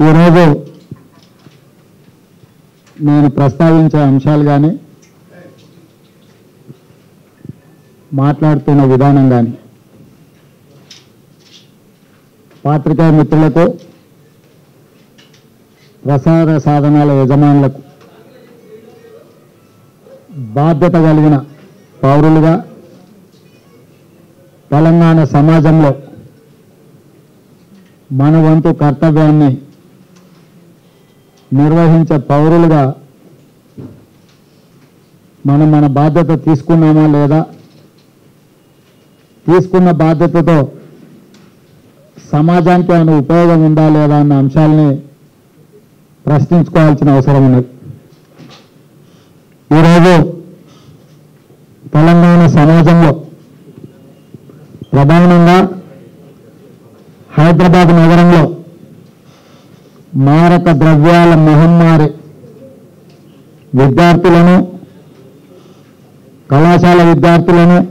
ఈరోజు నేను ప్రస్తావించే అంశాలు కానీ మాట్లాడుతున్న విధానం కానీ పాత్రికా మిత్రులకు ప్రసార సాధనాల యజమానులకు బాధ్యత కలిగిన పౌరులుగా తెలంగాణ సమాజంలో మన వంతు కర్తవ్యాన్ని నిర్వహించే పౌరులుగా మనం మన బాధ్యత తీసుకున్నామా లేదా? తీసుకున్న బాధ్యతతో సమాజానికి ఏమైనా ఉపయోగం ఉందా లేదా అన్న అంశాలని ప్రశ్నించుకోవాల్సిన అవసరం ఉన్నది. ఈరోజు తెలంగాణ సమాజంలో ప్రధానంగా హైదరాబాద్ నగరంలో మారక ద్రవ్యాల మహమ్మారి. విద్యార్థులను కళాశాల విద్యార్థులను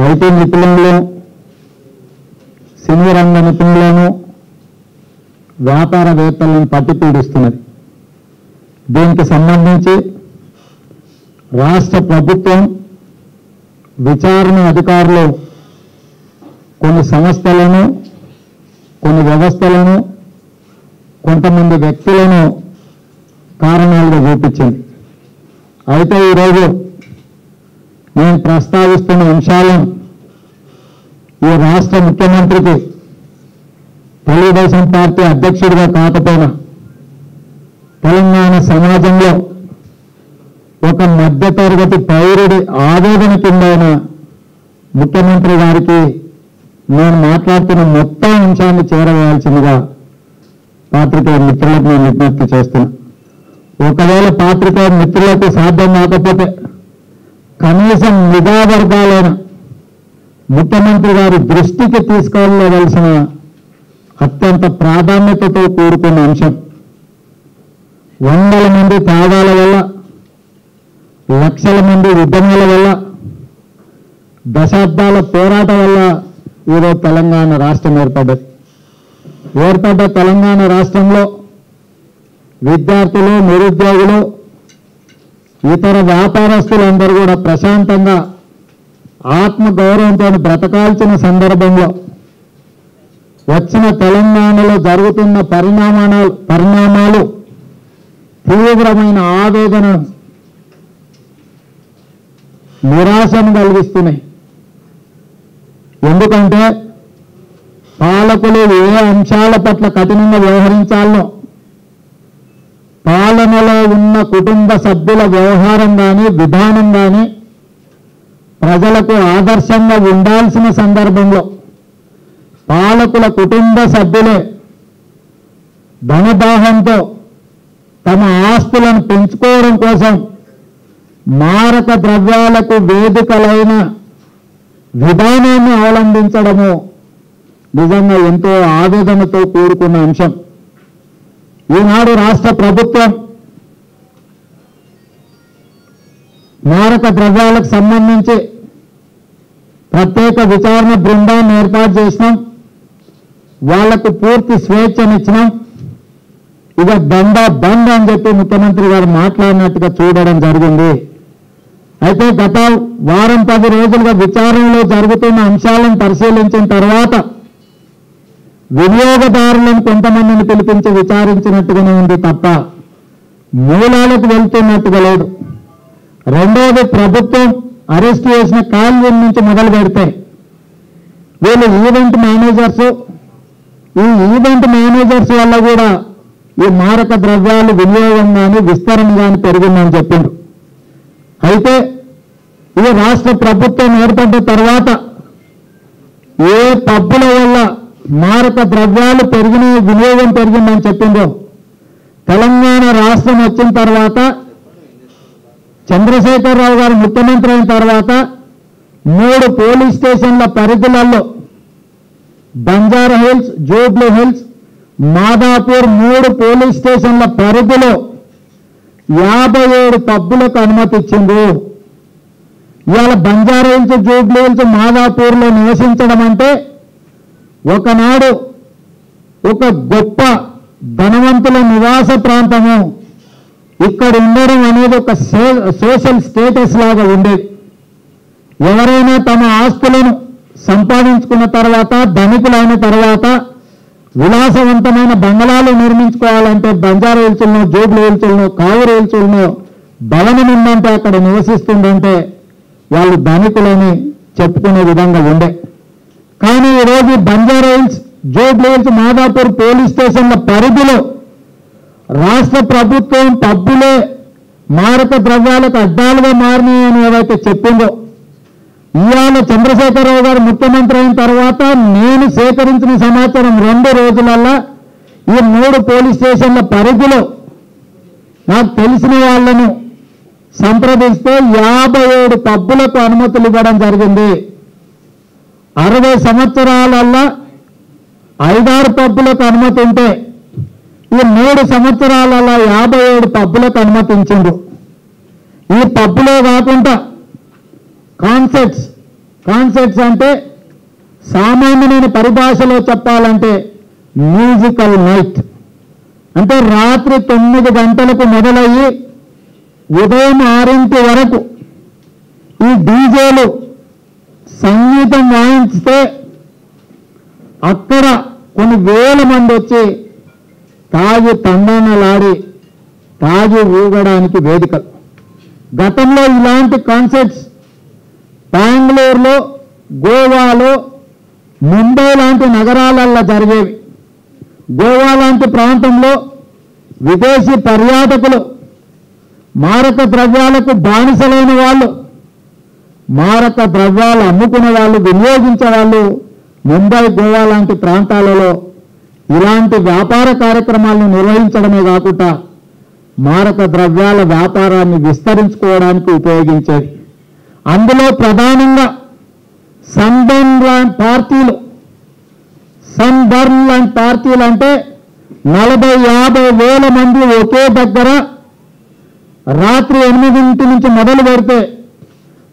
ఐటీ నిపుణులను సినీ రంగ నిపుణులను వ్యాపారవేత్తలను పట్టి పీడిస్తున్నది. దీనికి సంబంధించి రాష్ట్ర ప్రభుత్వం విచారణ అధికారులు కొన్ని సంస్థలను కొన్ని వ్యవస్థలను కొంతమంది వ్యక్తులను కారణాలుగా చూపించింది. అయితే ఈరోజు నేను ప్రస్తావిస్తున్న అంశాలను ఈ రాష్ట్ర ముఖ్యమంత్రికి తెలుగుదేశం పార్టీ అధ్యక్షుడిగా కాకపోయినా తెలంగాణ సమాజంలో ఒక మధ్యతరగతి పౌరుడి ఆవేదన కిందైన ముఖ్యమంత్రి గారికి నేను మాట్లాడుతున్న మొత్తం అంశాన్ని చేరవేయాల్సిందిగా పాత్రికేయ మిత్రులకు నేను విజ్ఞప్తి చేస్తున్నా. ఒకవేళ పాత్రికేయ మిత్రులకు సాధ్యం కాకపోతే కనీసం నిఘా వర్గాలైన ముఖ్యమంత్రి గారి దృష్టికి తీసుకెళ్ళవలసిన అత్యంత ప్రాధాన్యతతో కూడుకున్న అంశం వందల మంది త్యాగాల వల్ల లక్షల మంది ఉద్యమాల వల్ల దశాబ్దాల పోరాటం వల్ల ఈరోజు తెలంగాణ రాష్ట్రం ఏర్పడ్డది. ఏర్పడ్డ తెలంగాణ రాష్ట్రంలో విద్యార్థులు నిరుద్యోగులు ఇతర వ్యాపారస్తులందరూ కూడా ప్రశాంతంగా ఆత్మ గౌరవంతో బ్రతకాల్సిన సందర్భంలో వచ్చిన తెలంగాణలో జరుగుతున్న పరిణామాలు పరిణామాలు తీవ్రమైన ఆవేదనను నిరాశను కలిగిస్తున్నాయి. ఎందుకంటే పాలకులు ఏ అంశాల పట్ల కఠినంగా వ్యవహరించాలో. పాలనలో ఉన్న కుటుంబ సభ్యుల వ్యవహారం కానీ విధానం కానీ ప్రజలకు ఆదర్శంగా ఉండాల్సిన సందర్భంలో పాలకుల కుటుంబ సభ్యులే ధనదాహంతో తమ ఆస్తులను పెంచుకోవడం కోసం మారక ద్రవ్యాలకు వేదికలైన విధానాన్ని అవలంబించడము నిజంగా ఎంతో ఆవేదనతో కూడుకున్న అంశం. ఈనాడు రాష్ట్ర ప్రభుత్వం మారక ద్రవ్యాలకు సంబంధించి ప్రత్యేక విచారణ బృందాన్ని ఏర్పాటు చేసినాం. వాళ్ళకు పూర్తి స్వేచ్ఛనిచ్చినాం. ఇక దండ బంద్ అని చెప్పి ముఖ్యమంత్రి గారు మాట్లాడినట్టుగా చూడడం జరిగింది. అయితే గత వారం పది రోజులుగా విచారణలో జరుగుతున్న అంశాలను పరిశీలించిన తర్వాత వినియోగదారులను కొంతమందిని పిలిపించి విచారించినట్టుగానే ఉంది తప్ప మూలాలకు వెళ్తున్నట్టుగా లేదు. రెండవది ప్రభుత్వం అరెస్ట్ చేసిన కాల్యం నుంచి మొదలు పెడితే వీళ్ళు ఈవెంట్ మేనేజర్స్. ఈ ఈవెంట్ మేనేజర్స్ వల్ల కూడా ఈ మారక ద్రవ్యాలు వినియోగం కానీ విస్తరణ కానీ పెరిగిందని చెప్పిండ్రు. అయితే ఈ రాష్ట్ర ప్రభుత్వం ఏర్పడ్డ తర్వాత ఏ పబ్బుల వల్ల మారక ద్రవ్యాలు పెరిగిన వినియోగం పెరిగిందని చెప్పిందో తెలంగాణ రాష్ట్రం వచ్చిన తర్వాత చంద్రశేఖరరావు గారు ముఖ్యమంత్రి అయిన తర్వాత మూడు పోలీస్ స్టేషన్ల పరిధులలో Banjara Hills Jubilee Hills Madhapur మూడు పోలీస్ స్టేషన్ల పరిధిలో యాభై ఏడు పబ్బులకు అనుమతి ఇచ్చింది ఇవాళ బంజారా హిల్స్ జూబ్లీ హిల్స్ మాదాపూర్లో నివసించడం అంటే ఒకనాడు ఒక గొప్ప ధనవంతుల నివాస ప్రాంతము ఇక్కడ ఉండడం అనేది ఒక సో- సోషల్ స్టేటస్ లాగా ఉండేది ఎవరైనా తమ ఆస్తులను సంపాదించుకున్న తర్వాత ధనికులైన తర్వాత విలాసవంతమైన బంగళాలు నిర్మించుకోవాలంటే బంజారా హిల్స్లో జోబులు హిల్స్లో కావురు హిల్స్లో భవనం ఉందంటే అక్కడ నివసిస్తుందంటే వాళ్ళు ధనికులని చెప్పుకునే విధంగా ఉండే. కానీ ఈరోజు బంజారా హిల్స్ జోబులు హిల్స్ మాదాపూర్ పోలీస్ స్టేషన్ల పరిధిలో రాష్ట్ర ప్రభుత్వం పబ్బులే మారక ద్రవ్యాలకు అడ్డాలుగా మారినాయి అని చెప్పిందో ఇవాళ చంద్రశేఖరరావు గారు ముఖ్యమంత్రి అయిన తర్వాత నేను సేకరించిన సమాచారం రెండు రోజులల్లా ఈ మూడు పోలీస్ స్టేషన్ల పరిధిలో నాకు తెలిసిన వాళ్ళను సంప్రదిస్తే యాభై ఏడు పబ్బులకు అనుమతులు ఇవ్వడం జరిగింది. అరవై సంవత్సరాలల్లా ఐదారు పబ్బులకు అనుమతి ఉంటే ఈ మూడు సంవత్సరాలలో యాభై ఏడు పబ్బులకు అనుమతించిండు. ఈ పబ్బులే కాకుండా కాన్సెప్ట్స్ కాన్సెప్ట్స్ అంటే సామాన్యమైన పరిభాషలో చెప్పాలంటే మ్యూజికల్ నైట్ అంటే రాత్రి తొమ్మిది గంటలకు మొదలయ్యి ఉదయం ఆరింటి వరకు ఈ డీజేలు సంగీతం వాయించితే అక్కడ కొన్ని వేల మంది వచ్చి తాగి తండానలాడి తాగి ఊగడానికి వేదిక. గతంలో ఇలాంటి కాన్సర్ట్స్ బెంగళూరులో గోవాలో ముంబై లాంటి నగరాలల్లో జరిగేవి. గోవా లాంటి ప్రాంతంలో విదేశీ పర్యాటకులు మారక ద్రవ్యాలకు బానిసలైన వాళ్ళు మారక ద్రవ్యాలు అమ్ముకునే వాళ్ళు వినియోగించే వాళ్ళు ముంబై గోవా లాంటి ప్రాంతాలలో ఇలాంటి వ్యాపార కార్యక్రమాలను నిర్వహించడమే కాకుండా మారక ద్రవ్యాల వ్యాపారాన్ని విస్తరించుకోవడానికి ఉపయోగించేది అందులో ప్రధానంగా సన్బర్న్ లాంటి పార్టీలు సన్బర్న్ లాంటి పార్టీలు అంటే నలభై యాభై వేల మంది ఒకే దగ్గర రాత్రి ఎనిమిదింటి నుంచి మొదలు పెడితే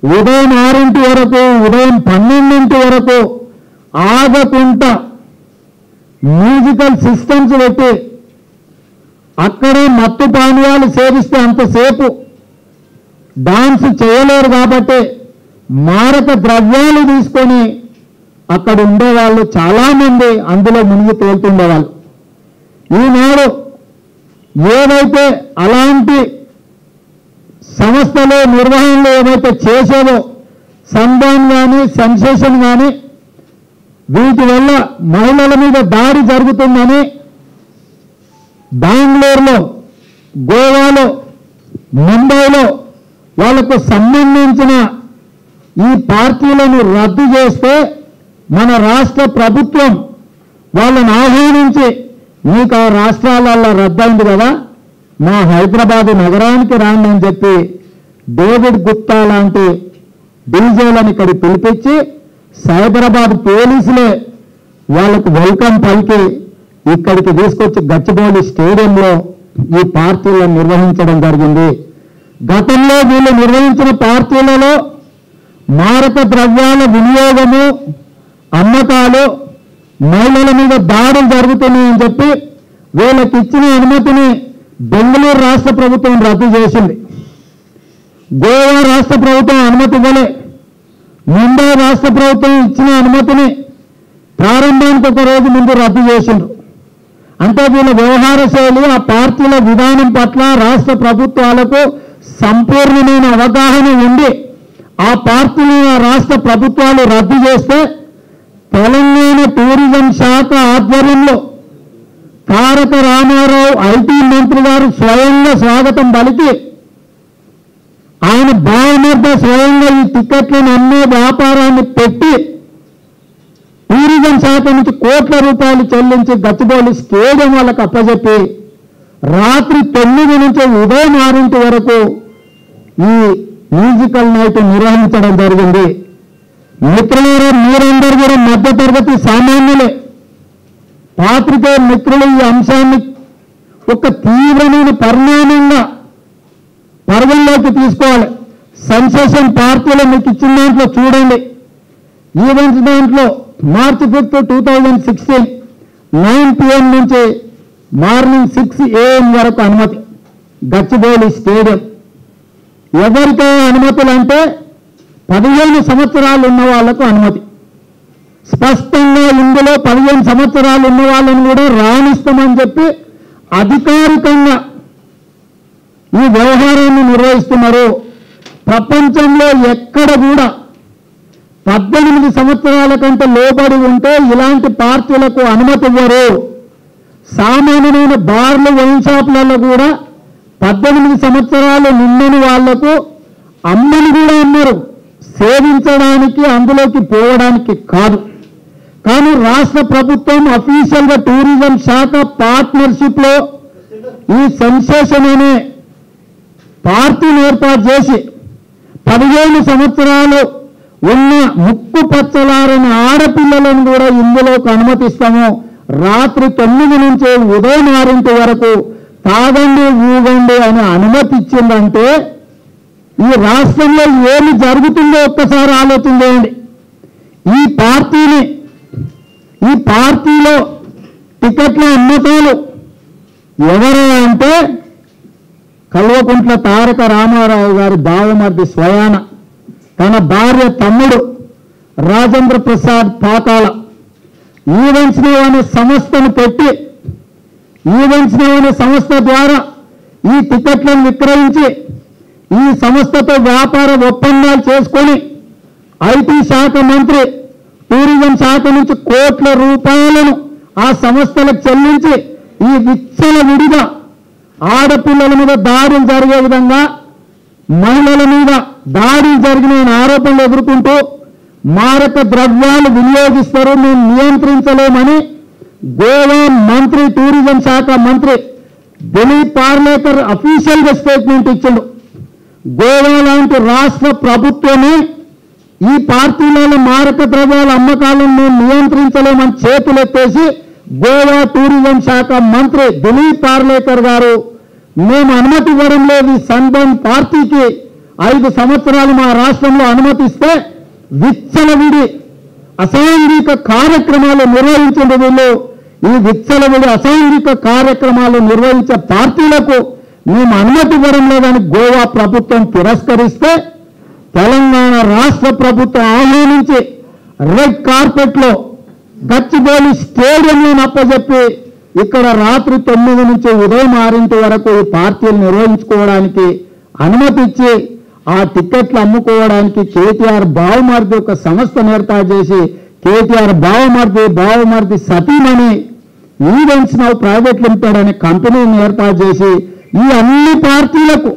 ఉదయం ఆరింటి వరకు ఉదయం పన్నెండింటి వరకు ఆగకుండా మ్యూజికల్ సిస్టమ్స్ పెట్టి అక్కడే మత్తు పానీయాలు సేవిస్తే అంతసేపు డాన్స్ చేయలేరు కాబట్టి మారక ద్రవ్యాలు తీసుకొని అక్కడ ఉండేవాళ్ళు చాలామంది అందులో మునిగి తేలుతుండేవాళ్ళు. ఈనాడు ఏదైతే అలాంటి సంస్థలు నిర్వహణలు ఏమైతే చేసేవో సంధాన్ కానీ సెన్సేషన్ కానీ వీటి వల్ల మహిళల మీద దాడి జరుగుతుందని బెంగళూరులో గోవాలో ముంబైలో వాళ్ళకు సంబంధించిన ఈ పార్టీలను రద్దు చేస్తే మన రాష్ట్ర ప్రభుత్వం వాళ్ళని ఆహ్వానించి మీకు ఆ రాష్ట్రాలలో రద్దయింది కదా మా హైదరాబాద్ నగరానికి రాండి అని చెప్పి డేవిడ్ గుప్తా లాంటి డీజేలను ఇక్కడ పిలిపించి సైబరాబాద్ పోలీసులే వాళ్ళకు వెల్కమ్ పలికి ఇక్కడికి తీసుకొచ్చి గచ్చిబౌలి స్టేడియంలో ఈ పార్టీలను నిర్వహించడం జరిగింది. గతంలో వీళ్ళు నిర్వహించిన పార్టీలలో మారక ద్రవ్యాల వినియోగము అమ్మకాలు మహిళల మీద దాడులు జరుగుతున్నాయని చెప్పి వీళ్ళకి ఇచ్చిన అనుమతిని బెంగళూరు రాష్ట్ర ప్రభుత్వం రద్దు చేసింది. గోవా రాష్ట్ర ప్రభుత్వం అనుమతి ఇవ్వలే. ముంబై రాష్ట్ర ప్రభుత్వం ఇచ్చిన అనుమతిని ప్రారంభానికి ఒక రోజు ముందు రద్దు చేసిండ్రు. అంటే వీళ్ళ వ్యవహార శైలి ఆ పార్టీల విధానం పట్ల రాష్ట్ర ప్రభుత్వాలకు సంపూర్ణమైన అవగాహన ఉండి ఆ పార్టీని ఆ రాష్ట్ర ప్రభుత్వాలు రద్దు చేస్తే తెలంగాణ టూరిజం శాఖ ఆధ్వర్యంలో తారక రామారావు ఐటీ మంత్రి గారు స్వయంగా స్వాగతం పలికి ఆయన బావమర్ద స్వయంగా ఈ టికెట్లను అమ్మే వ్యాపారాన్ని పెట్టి టూరిజం శాఖ నుంచి కోట్ల రూపాయలు చెల్లించి గచ్చిబౌలి స్టేడియం వాళ్ళకి అప్పజెప్పి రాత్రి తొమ్మిది నుంచి ఉదయం ఆరింటి వరకు ఈ మ్యూజికల్ నైట్ నిర్వహించడం జరిగింది. మిత్రులారా మీరందరూ కూడా మధ్యతరగతి సామాన్యులే. పాత్రికేయ మిత్రులు ఈ అంశాన్ని ఒక తీవ్రమైన పరిణామంగా పరిగణలోకి తీసుకోవాలి. సెన్సేషన్ పార్టీలో మీకు ఇచ్చిన దాంట్లో చూడండి. ఈవెంట్స్ దాంట్లో March fifth two thousand sixteen nine PM నుంచి మార్నింగ్ సిక్స్ ఏఎం వరకు అనుమతి. గచ్చిబౌలి స్టేడియం. ఎవరికైనా అనుమతులు అంటే పదిహేను సంవత్సరాలు ఉన్న వాళ్ళకు అనుమతి. స్పష్టంగా ఇందులో పదిహేను సంవత్సరాలు ఉన్న వాళ్ళని కూడా రాణిస్తామని చెప్పి అధికారికంగా ఈ వ్యవహారాన్ని నిర్వహిస్తున్నారు. ప్రపంచంలో ఎక్కడ కూడా పద్దెనిమిది సంవత్సరాల కంటే లోబడి ఉంటే ఇలాంటి పార్టీలకు అనుమతి ఇవ్వరు. సామాన్యమైన బార్లు వైన్ షాపులలో కూడా పద్దెనిమిది సంవత్సరాలు నిండని వాళ్ళకు అమ్మని కూడా అన్నారు సేవించడానికి అందులోకి పోవడానికి కాదు. కానీ రాష్ట్ర ప్రభుత్వం అఫీషియల్గా టూరిజం శాఖ పార్ట్నర్షిప్లో ఈ సెన్సేషన్ అనే పార్టీని ఏర్పాటు చేసి పదిహేను సంవత్సరాలు ఉన్న ముక్కు పచ్చలారని ఆడపిల్లలను కూడా ఇందులోకి అనుమతిస్తాము. రాత్రి తొమ్మిది నుంచి ఉదయం ఆరింటి వరకు తాగండి ఊగండి అని అనుమతి ఇచ్చిందంటే ఈ రాష్ట్రంలో ఏమి జరుగుతుందో ఒక్కసారి ఆలోచన చేయండి. ఈ పార్టీని ఈ పార్టీలో టికెట్ల అమ్మకాలు ఎవరు అంటే కల్వకుంట్ల తారక రామారావు గారి బావమర్ది స్వయాన. తన భార్య తమ్ముడు రాజేంద్ర ప్రసాద్ పాతాల ఈవెంట్స్ అనే సంస్థను పెట్టి ఈవెంట్స్ అనే సంస్థ ద్వారా ఈ టికెట్లను విక్రయించి ఈ సంస్థతో వ్యాపార ఒప్పందాలు చేసుకొని ఐటీ శాఖ మంత్రి టూరిజం శాఖ నుంచి కోట్ల రూపాయలను ఆ సంస్థలకు చెల్లించి ఈ విచ్చల విడిగా ఆడపిల్లల మీద దాడులు జరిగే విధంగా మహిళల మీద దాడులు జరిగిన ఆరోపణలు ఎదుర్కొంటూ మారక ద్రవ్యాలు వినియోగిస్తారు మేము నియంత్రించలేమని గోవా మంత్రి టూరిజం శాఖ మంత్రి దిలీప్ పార్లేకర్ అఫీషియల్గా స్టేట్మెంట్ ఇచ్చిండు. గోవా లాంటి రాష్ట్ర ప్రభుత్వమే ఈ పార్టీలలో మారక ద్రవ్యాల అమ్మకాలను నియంత్రించలేమని చేతులెత్తేసి గోవా టూరిజం శాఖ మంత్రి దిలీప్ పార్లేకర్ గారు మేము అనుమతి ఇవ్వడం లేదు. ఈ సన్బర్న్ పార్టీకి ఐదు సంవత్సరాలు మా రాష్ట్రంలో అనుమతిస్తే విచ్చలవిడి అసాంఘిక కార్యక్రమాలు నిర్వహించండి వీళ్ళు. ఈ విచ్చలవిడి అసాంఘిక కార్యక్రమాలు నిర్వహించే పార్టీలకు మేము అనుమతి ఇవ్వడం లేదని గోవా ప్రభుత్వం తిరస్కరిస్తే తెలంగాణ రాష్ట్ర ప్రభుత్వం ఆహ్వానించి రెడ్ కార్పెట్లో గచ్చిబౌలి స్టేడియంలో నప్పజెప్పి ఇక్కడ రాత్రి తొమ్మిది నుంచి ఉదయం ఆరింటి వరకు ఈ పార్టీలు నిర్వహించుకోవడానికి అనుమతిచ్చి ఆ టిక్కెట్లు అమ్ముకోవడానికి కేటీఆర్ బావమర్ది ఒక సంస్థను ఏర్పాటు చేసి కేటీఆర్ బావమర్ది బావమర్ది సతీమణి ఈవెంట్స్ నవ్ ప్రైవేట్ లిమిటెడ్ అనే కంపెనీని ఏర్పాటు చేసి ఈ అన్ని పార్టీలకు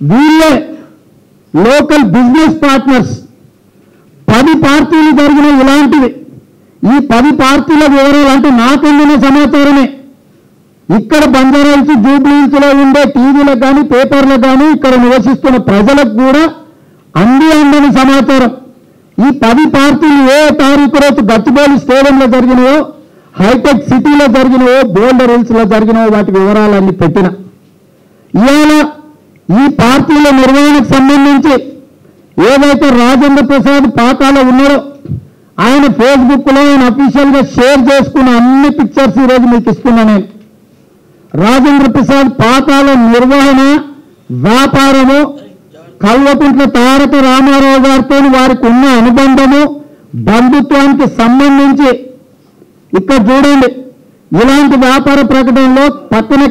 వీళ్ళే లోకల్ బిజినెస్ పార్ట్నర్స్. పది పార్టీలు జరిగిన ఇలాంటివి. ఈ పది పార్టీల వివరాలు అంటే నాకందిన సమాచారమే? ఇక్కడ బంజారాల్సి జూబ్లీహిల్స్ ఉండే టీవీలకు కానీ పేపర్లకు కానీ ఇక్కడ నివసిస్తున్న ప్రజలకు కూడా అంది అందని సమాచారం. ఈ పది పార్టీలు ఏ తారీఖు రోజు గచ్చిబౌలి స్టేడియంలో జరిగినాయో హైటెక్ సిటీలో జరిగినాయో బోల్డర్ హిల్స్లో జరిగినాయో వాటి వివరాలన్నీ పెట్టిన. ఇవాళ ఈ పార్టీల నిర్వహణ నుంచి ఏదైతే రాజేంద్ర ప్రసాద్ పాకాలో ఉన్నారో ఆయన ఫేస్బుక్లో ఆయన అఫీషియల్గా షేర్ చేసుకున్న అన్ని పిక్చర్స్ ఈ రోజు మీకు ఇస్తున్నా నేను. రాజేంద్ర ప్రసాద్ పాకాల నిర్వహణ వ్యాపారము కల్వకుంట్ల తారక రామారావు గారితో వారికి ఉన్న అనుబంధము బంధుత్వానికి సంబంధించి ఇక్కడ చూడండి. ఇలాంటి వ్యాపార ప్రకటనలో పక్కన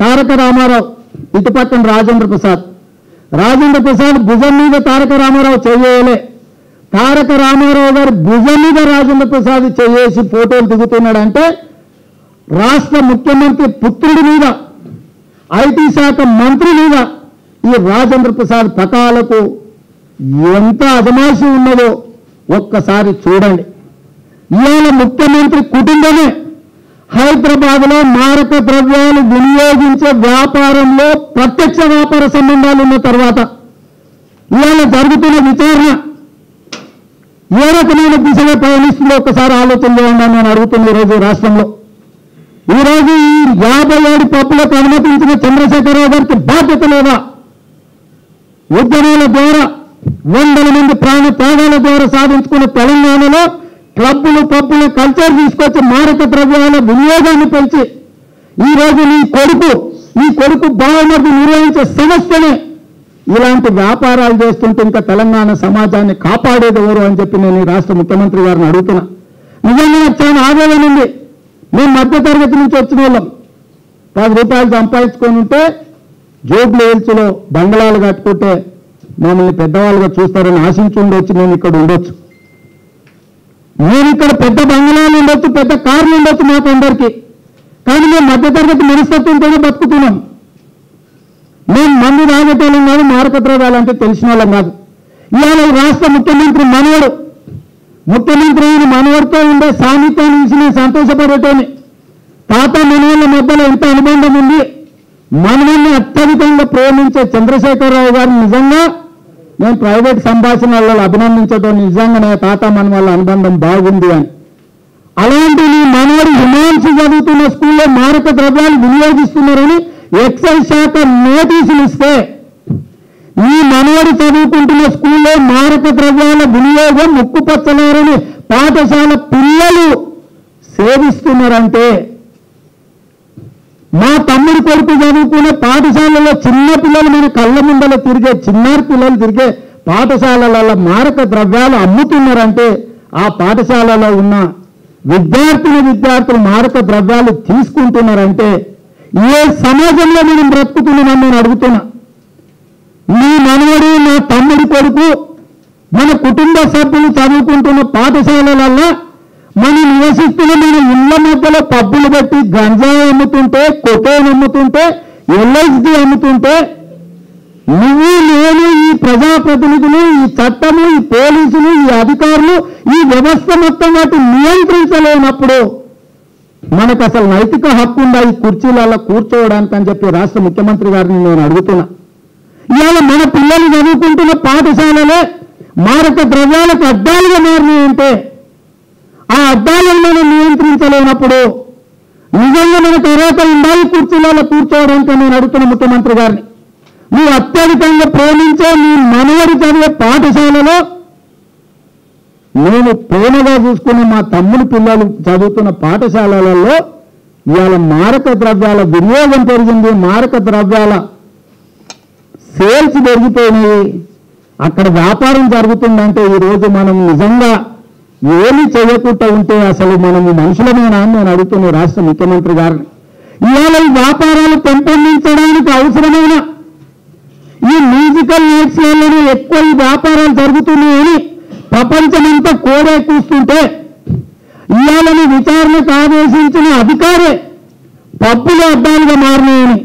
తారక రామారావు ఇటు పక్కన రాజేంద్ర ప్రసాద్. రాజేంద్ర ప్రసాద్ భుజం మీద తారక రామారావు చేయలే. తారక రామారావు గారు భుజం మీద రాజేంద్ర ప్రసాద్ చేసి ఫోటోలు దిగుతున్నాడంటే రాష్ట్ర ముఖ్యమంత్రి పుత్రుడి మీద ఐటీ శాఖ మంత్రి మీద ఈ రాజేంద్ర ప్రసాద్ పటాలకు ఎంత అజమాయిషి ఉన్నదో ఒక్కసారి చూడండి. ఇవాళ ముఖ్యమంత్రి కుటుంబమే హైదరాబాద్లో మారక ద్రవ్యాలు వినియోగించే వ్యాపారంలో ప్రత్యక్ష వ్యాపార సంబంధాలు ఉన్న తర్వాత ఇవాళ జరుగుతున్న విచారణ ఏ రకమైన దిశగా పయనిస్తుందో ఒక్కసారి ఆలోచన చేయండి నేను అడుగుతున్న ఈరోజు రాష్ట్రంలో. ఈరోజు ఈ యాభై ఏడు పప్పులకు అనుమతించిన చంద్రశేఖరరావు గారికి బాధ్యత లేదా? ఉద్యమాల ద్వారా వందల మంది ప్రాణ త్యాగాల ద్వారా సాధించుకున్న తెలంగాణలో క్లబ్బులు పబ్బులు కల్చర్ తీసుకొచ్చి మారక ద్రవ్యాల వినియోగాన్ని పెంచి ఈ రోజు నీ కొడుకు నీ కొడుకు బావమర్ది నిర్వహించే సంస్థనే ఇలాంటి వ్యాపారాలు చేస్తుంటే ఇంకా తెలంగాణ సమాజాన్ని కాపాడేది ఎవరు అని చెప్పి నేను రాష్ట్ర ముఖ్యమంత్రి గారిని అడుగుతున్నా. నిజంగా చాలా ఆవేదన ఉంది. మేము మధ్యతరగతి నుంచి వచ్చిన వాళ్ళం. పది రూపాయలు సంపాదించుకొని ఉంటే జోబులు ఏల్చులో బంగళాలు కట్టుకుంటే మమ్మల్ని పెద్దవాళ్ళుగా చూస్తారని ఆశించి ఉండొచ్చు నేను ఇక్కడ ఉండొచ్చు. నేను ఇక్కడ పెద్ద బంగ్లాలు ఉండొచ్చు పెద్ద కార్లు ఉండొచ్చు మాకు అందరికీ. కానీ మేము మధ్యతరగతి మనస్తత్వంతోనే బతుకుతున్నాం. మేము మందు రాగటోళ్ళం కాదు మారక ద్రవ్యాలంటే తెలిసిన వాళ్ళం కాదు. ఇవాళ రాష్ట్ర ముఖ్యమంత్రి మనవడు ముఖ్యమంత్రి అయిన మనవడితో ఉండే సాన్నిధ్యం నుంచి నేను సంతోషపడేటోని తాత మనవళ్ళ మధ్యలో ఎంత అనుబంధం ఉంది? మనవల్ని అత్యధికంగా ప్రేమించే చంద్రశేఖరరావు గారు నిజంగా నేను ప్రైవేట్ సంభాషణలలో అభినందించడం నిజంగానే తాత మనవళ్ళ అనుబంధం బాగుంది అని. అలాంటి నీ మనవడు హిమాంశు చదువుతున్న స్కూల్లో మారక ద్రవ్యాలు వినియోగిస్తున్నారని ఎక్సైజ్ శాఖ నోటీసులు ఇస్తే ఈ మనవడు చదువుకుంటున్న స్కూల్లో మారక ద్రవ్యాల వినియోగం ముక్కుపచ్చలేరని పాఠశాల పిల్లలు సేవిస్తున్నారంటే మా తమ్ముడి కొడుకు చదువుకునే పాఠశాలలో చిన్న పిల్లలు మన కళ్ళ ముందల తిరిగే చిన్నారి పిల్లలు తిరిగే పాఠశాలలలో మారక ద్రవ్యాలు అమ్ముతున్నారంటే ఆ పాఠశాలలో ఉన్న విద్యార్థులు విద్యార్థులు మారక ద్రవ్యాలు తీసుకుంటున్నారంటే ఏ సమాజంలో మనం బ్రతుకుతున్నామని నేను అడుగుతున్నా. మీ మనవడు నా తమ్ముడి కొడుకు మన కుటుంబ సభ్యులు చదువుకుంటున్న పాఠశాలలలో మనం నివసిస్తున్న మన ఇళ్ళ మధ్యలో పబ్బులు పెట్టి గంజాయి అమ్ముతుంటే కొకేన్ అమ్ముతుంటే ఎల్ఐసి అమ్ముతుంటే నువ్వు నేను ఈ ప్రజాప్రతినిధులు ఈ చట్టము ఈ పోలీసులు ఈ అధికారులు ఈ వ్యవస్థ మొత్తం వాటి నియంత్రించలేనప్పుడు మనకు అసలు నైతిక హక్కు ఉందా ఈ కుర్చీలలో కూర్చోవడానికి అని చెప్పి రాష్ట్ర ముఖ్యమంత్రి గారిని నేను అడుగుతున్నా. ఇవాళ మన పిల్లలు చదువుకుంటున్న పాఠశాలలే మారక ద్రవ్యాలకు అడ్డాలుగా మారినాయంటే ఆ అద్దాలను మనం నియంత్రించలేనప్పుడు నిజంగా మనకు అర్హత ఉండాలి కూర్చున్నాలో కూర్చోవడానికి నేను అడుగుతున్న ముఖ్యమంత్రి గారిని. నువ్వు అత్యధికంగా ప్రేమించే నీ మనవడి చదివే పాఠశాలలో నేను ప్రేమగా చూసుకున్న మా తమ్ముడి పిల్లలు చదువుతున్న పాఠశాలలలో ఇవాళ మారక ద్రవ్యాల వినియోగం పెరిగింది మారక ద్రవ్యాల సేల్స్ పెరిగిపోయినాయి. అక్కడ వ్యాపారం జరుగుతుందంటే ఈ రోజు మనం నిజంగా ఏమి చేయకుండా ఉంటే అసలు మనము మనుషులమేనా అని నేను అడుగుతున్న రాష్ట్ర ముఖ్యమంత్రి గారిని. ఇవాళ ఈ వ్యాపారాలు పెంపొందించడానికి అవసరమైన? ఈ మ్యూజికల్ నైట్స్లలోనే ఎక్కువ ఈ వ్యాపారాలు జరుగుతున్నాయని ప్రపంచమంతా కోడే కూస్తుంటే ఇవాళని విచారణకు ఆదేశించిన అధికారే పప్పులు అడ్డాలుగా మారినాయని.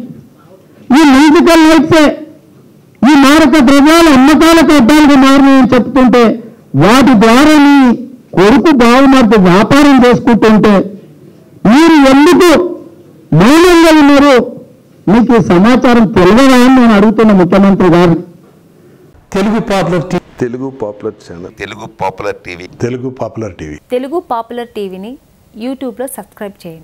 ఈ మ్యూజికల్ నైట్సే ఈ మారక ద్రవ్యాల అమ్మకాలకు అడ్డాలుగా మారినాయని చెప్తుంటే వాటి ద్వారా నీ కొడుకు బావమర్ది వ్యాపారం చేసుకుంటుంటే మీరు ఎందుకు మౌనంగా ఉన్నారు? మీకు ఈ సమాచారం తెలియదా అని నేను అడుగుతున్న ముఖ్యమంత్రి గారిని Telugu popular T- Telugu popular channel. Telugu popular TV. Telugu popular TV. Telugu popular టీవీని యూట్యూబ్లో సబ్స్క్రైబ్ చేయండి.